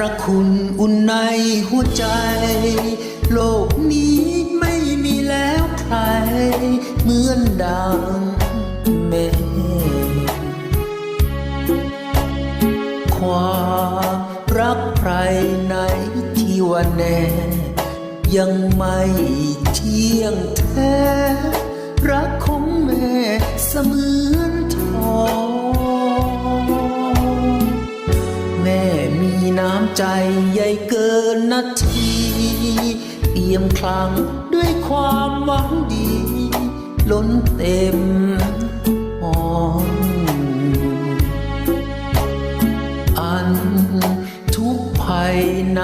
พระคุณอุ่นในหัวใจ โลกนี้ไม่มีแล้วใคร เหมือนดังแม่ ความรักใครไหนที่ว่าแน่ ยังไม่เที่ยงแท้ รักของแม่เสมือนทอง ใจใหญ่เกินนาทีเปี่ยมคลังด้วยความหวังดี ล้นเต็มห้องอันทุกภัยไหน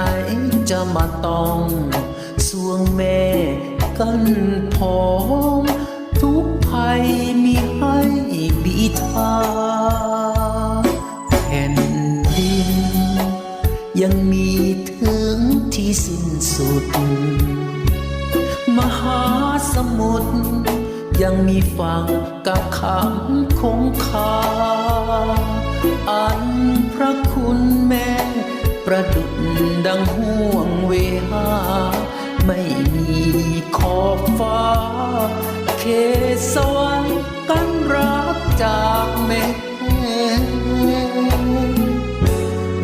จะมาต้องสวงแม่กันพร้อมทุกภัย ที่สิ้นสุด มหาสมุทรยังมีฝั่งกับขังคงคา อันพระคุณแม่ ประดุจดังห่วงเวหา ไม่มีขอบฟ้า เขตสวรรค์กันรักจากแม่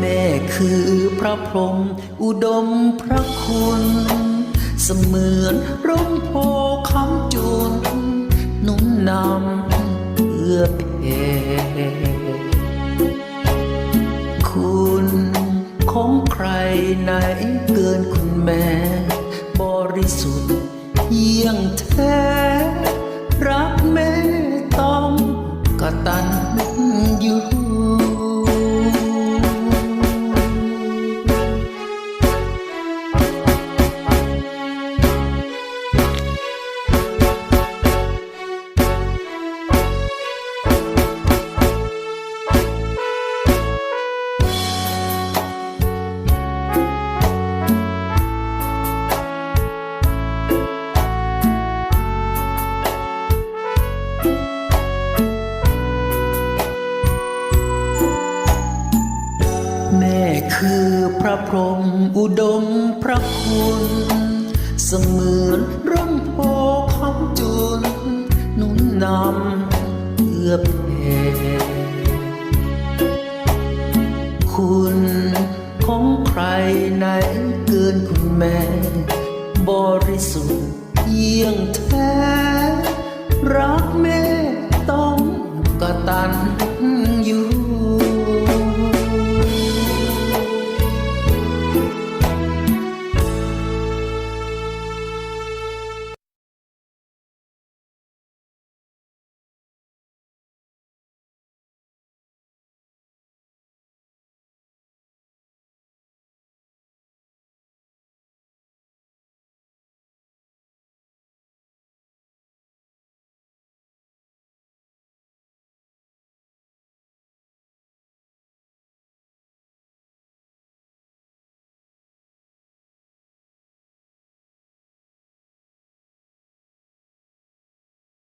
แม่คือพระพรหม อุดมพระคุณ เสมือนร่มโพคำจุนหนุนนำเพื่อเพคุณของใครไหนเกินคุณแม่ บริสุทธิ์เยี่ยงแท้ รักแม่ต้องกตัญ คือพระพรหมอุดมพระคุณ เสมือนร่มโพคำจุนหนุนนำเพื่อแผ่คุณของใครไหนเกินคุณแม่ บริสุทธิ์เยี่ยงแท้ รักแม่ต้องกตัญ